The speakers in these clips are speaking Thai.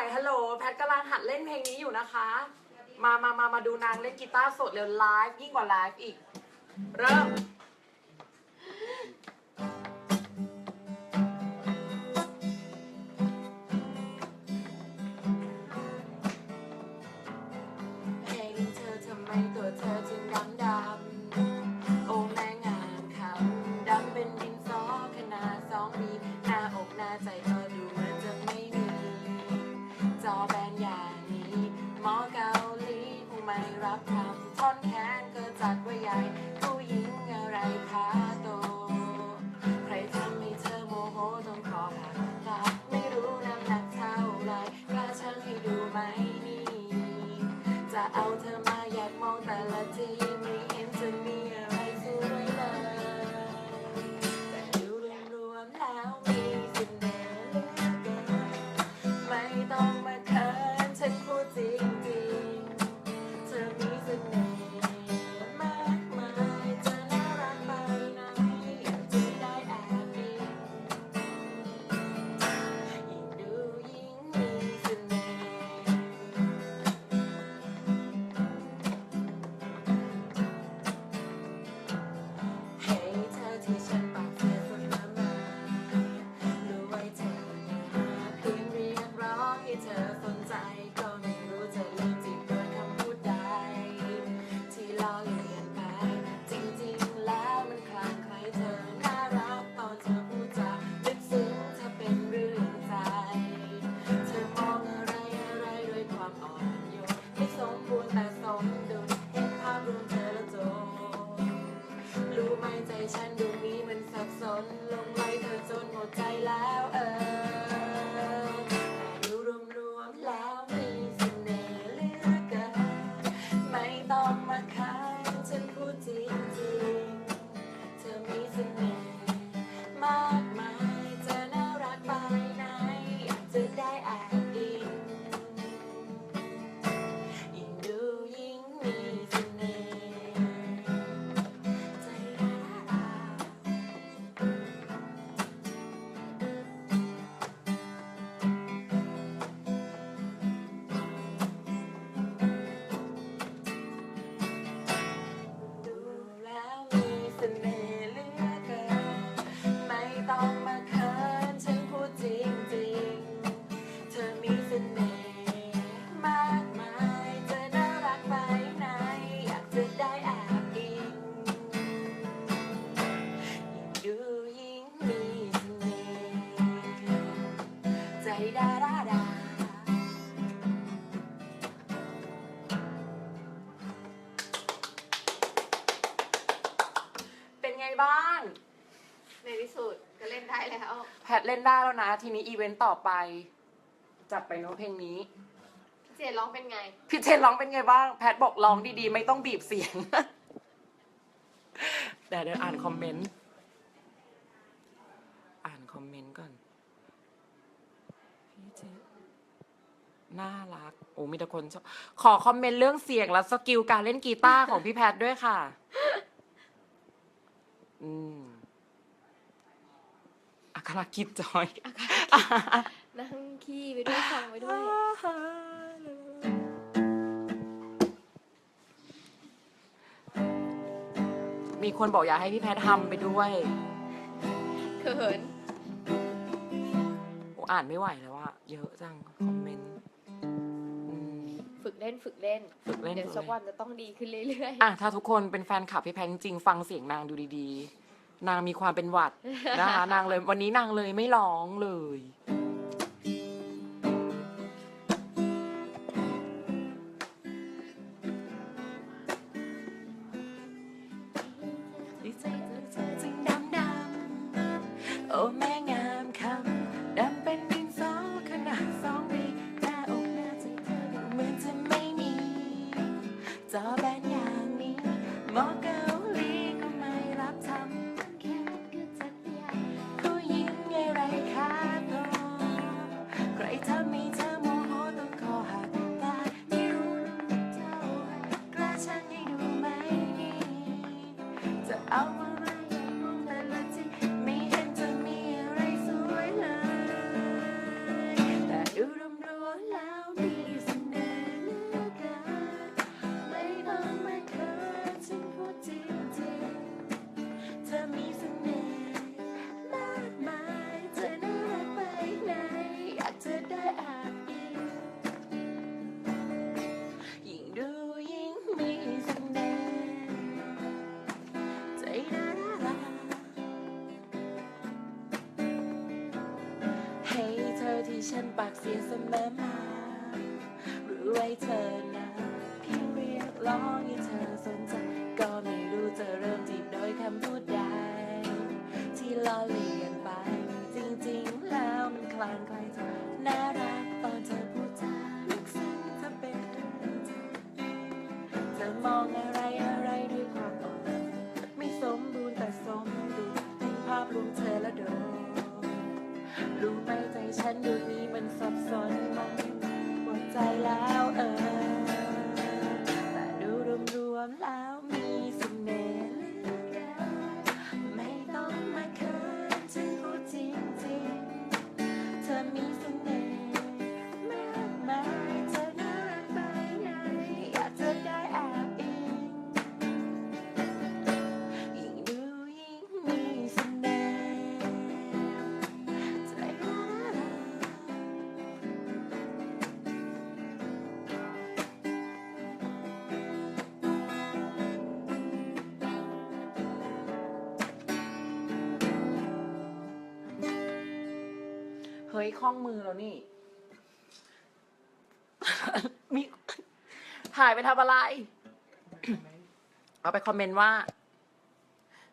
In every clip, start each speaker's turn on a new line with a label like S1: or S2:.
S1: อยฮัลโหลแพทกำลังหัดเล่นเพลงนี้อยู่นะคะ มามามามาดูนางเล่นกีตาร์สดเร็วไลฟ์ยิ่งกว่าไลฟ์อีก เริ่ม money rock out. เล่นได้แล้วนะ ทีนี้อีเวนต์ต่อไป จับไปโน้ตเพลงนี้
S2: พี่เจนร้องเป็นไง
S1: พี่เจนร้องเป็นไงบ้าง แพทบอกร้องดีๆ ไม่ต้องบีบเสียง เดี๋ยวเดี๋ยวอ่านคอมเมนต์ อ่านคอมเมนต์ก่อน พี่เจนน่ารัก โอ้มีแต่คนชอบขอคอมเมนต์เรื่องเสียงและสกิลการเล่นกีตาร์ของพี่แพทด้วยค่ะ อืม อัครกิจจอย
S2: นั่งขี้ไปด้วยฟังไปด้วย
S1: มีคนบอกอยากให้พี่แพททำไปด้วย
S2: เขิน
S1: อ่านไม่ไหวแล้วอะเยอะจัง คอมเมนต์
S2: ฝึกเล่นฝึกเล่น
S1: ฝึกเล่น
S2: เดี๋ยว
S1: ฝึก
S2: สักวันจะต้องดีขึ้นเรื่อย
S1: อะถ้าทุกคนเป็นแฟนคลับพี่แพทจริงๆฟังเสียงนางดูดีๆ นางมีความเป็นหวัดนะคะ นางเลยวันนี้นางเลยไม่ร้องเลย ฉันปากเสียเสมอมาหรือไว้เธอนะเพียงเรียกร้องให้เธอสนใจ ก็ไม่รู้จะเริ่มจีบโดยคำพูดใด ที่ล้อเลียนไป จริงๆแล้วมันคลางใครเธอน่ ฮ้ยคล้องมือแล้วนี่ มีถ่ายไปทำอะไร เอาไปคอมเมนต์ว่า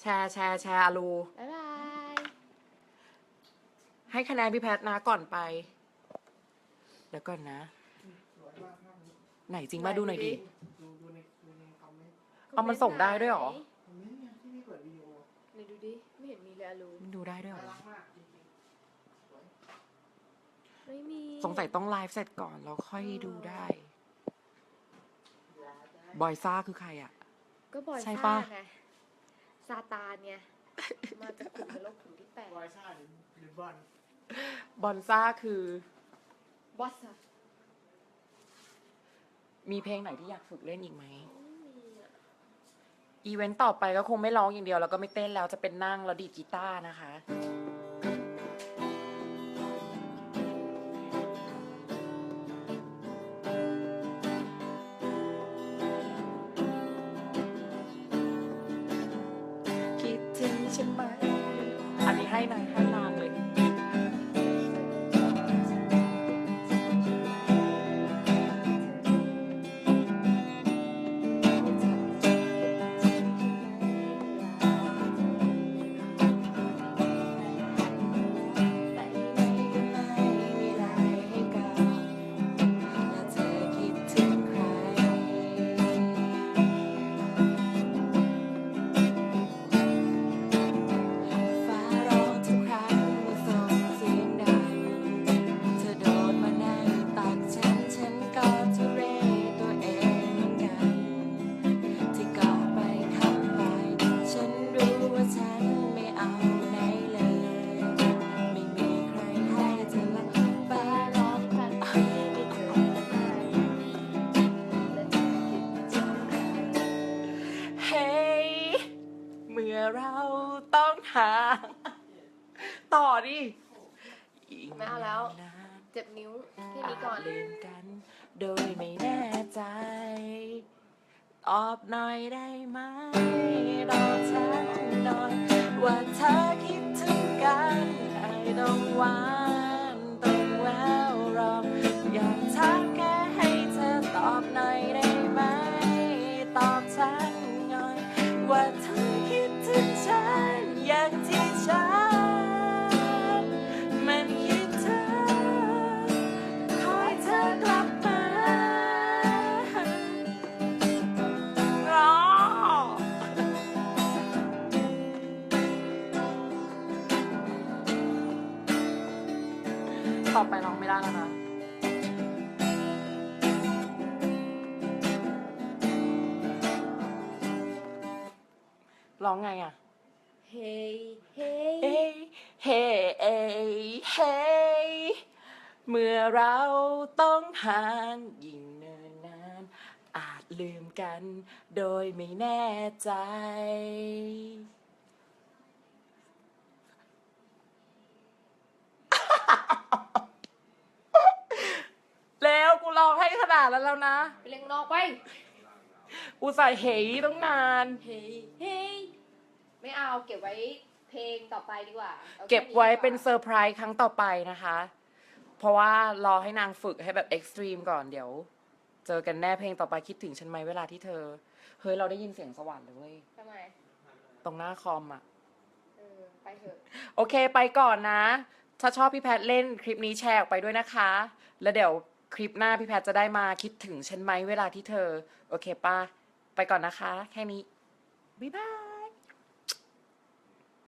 S1: แชร์แชร์แชร์อารู
S2: บ๊ายบาย
S1: ให้คะแนนพี่แพทนะก่อนไป เดี๋ยวก่อนนะ ไหนจริงมาดูหน่อยดิ
S3: ดูดูในดูในคอมเมนต์
S1: เอามันส่งได้ด้วยเหรอ
S3: คอมเมนต์เนี่ยที่พี่เปิดวิดีโอ
S2: ไหนดูดิ ไม่เห็นมีเลยอะลู
S1: มันดูได้ด้วยเหร
S3: น่า
S1: อ
S3: รักมากจริงๆสวย
S2: ไม่มี
S1: สงสัยต้องไลฟ์เสร็จก่อนแล้วค่อยดูได้
S3: รอได้
S1: บอยซ่าคือใครอะ
S2: ก็บอย
S1: ใช่
S2: ซ่า
S1: ปะ
S2: ไงซาตานไงมาจากกลุ่มนรกขุมที่แปด
S3: บอยซ่าหรือหรือบอล
S1: บอนซ่าคือ
S2: บอสอะ
S1: มีเพลงไหนที่อยากฝึกเล่นอีกไหม
S2: ไม่มีอะ
S1: อีเวนต์ต่อไปก็คงไม่ร้องอย่างเดียวแล้วก็ไม่เต้นแล้วจะเป็นนั่งแล้วดีดกีตาร์นะคะ อัน เมื่อเราต้องห่างต่อดิอีก
S2: ไม่เอาแล้ว
S1: นาน
S2: เจ็บนิ้วแค่นี้ก่อนา
S1: จลืมกัน โดยไม่แน่ใจตอบหน่อยได้ไหมรอฉันหน่อยว่าเธอคิดถึงกันไอ้ต้องหวา ร้องไงอะ
S2: เฮ้ยเฮ้ย
S1: เอ้ยเฮ้เอ้ยเฮ้ยเมื่อเราต้องห่างยิ่งเนินนาน อาจลืมกันโดยไม่แน่ใจ แล้วกูร้องให้ขนาดนั้นแล้วนะ
S2: ไปเล่นข้างนอกไป
S1: กูใส่เหยต้องนาน
S2: เฮ้ยเฮ้ย ไม่เอาเก็บไว้เพลงต่อไปดีกว่าอาแค่
S1: เก็บไว้
S2: ดีกา
S1: เป็นเซอร์ไพรส์ครั้งต่อไปนะคะ เพราะว่ารอให้นางฝึกให้แบบเอ็กซ์ตรีมก่อนเดี๋ยว เจอกันแน่เพลงต่อไปคิดถึงฉันไหมเวลาที่เธอ เฮ้ย เราได้ยินเสียงสวรรค์เลยเว้ย
S2: ทำไม
S1: ตรงหน้าคอมอะ
S2: เออไปเถอะ
S1: โอเคไปก่อนนะ ถ้าชอบพี่แพทเล่นคลิปนี้แชร์ออกไปด้วยนะคะ แล้วเดี๋ยวคลิปหน้าพี่แพทจะได้มาคิดถึงฉันไหมเวลาที่เธอ โอเคปะไปก่อนนะคะ แค่นี้ บ๊ายบาย